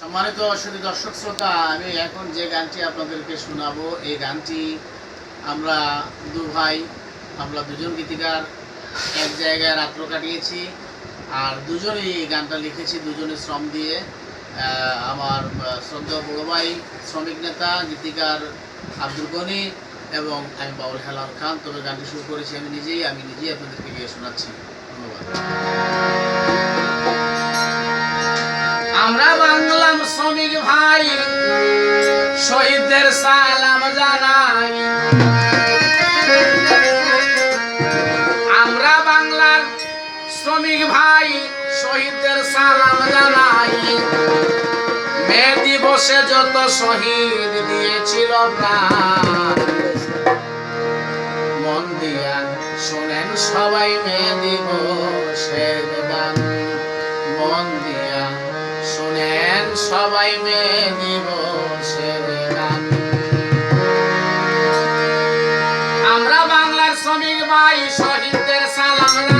সম্মানিত শুধু দর্শক শ্রোতা, আমি এখন যে গানটি আপনাদেরকে শোনাবো, এই গানটি আমরা দু ভাই, আমরা দুজন গীতিকার এক জায়গায় রাত্র কাটিয়েছি আর দুজনেই এই গানটা লিখেছি, দুজনে শ্রম দিয়ে। আমার শ্রদ্ধেয় বড় ভাই শ্রমিক নেতা, গীতিকার আব্দুল গনি এবং আমি বাউল হেলাল খান। তবে গানটি শুরু করেছি আমি নিজেই আমি নিজেই আপনাদেরকে গিয়ে শোনাচ্ছি। ধন্যবাদ। আমরা বাংলাম শ্রমিক ভাই। শহীদদের সালাম জানাই। আমরা বাংলার শ্রমিক ভাই, শহীদদের সালাম জানাই। মে দিবসে যত শহীদ দিয়েছিল মন দিয়া শোনেন সবাই মে দিবসের মন দিয়া শুনেন সবাই মেয়ে দিবসের আমরা বাংলার শ্রমিক ভাই শহীদদের সালাম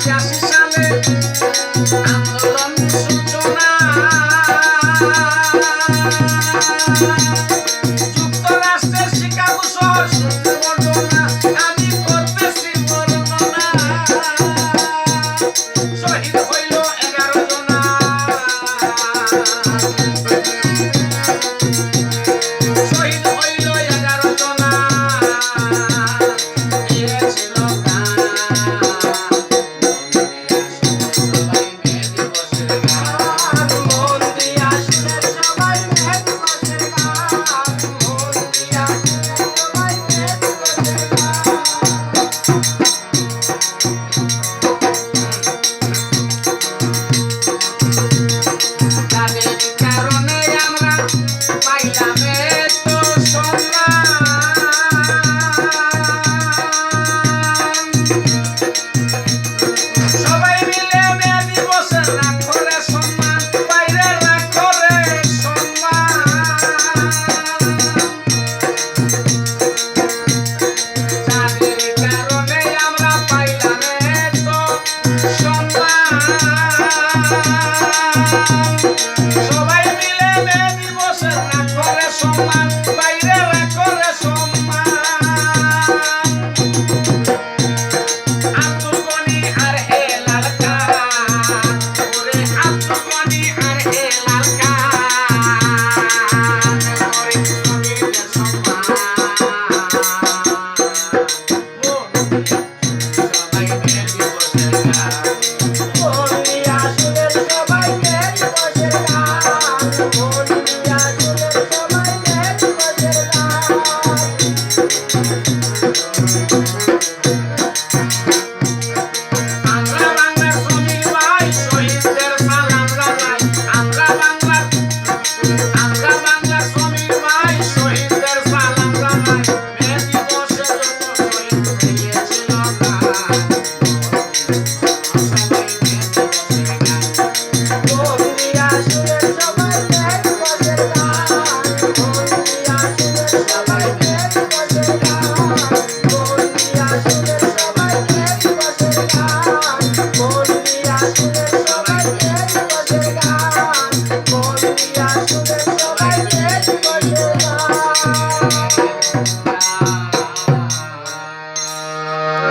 ছিয়াশি সালে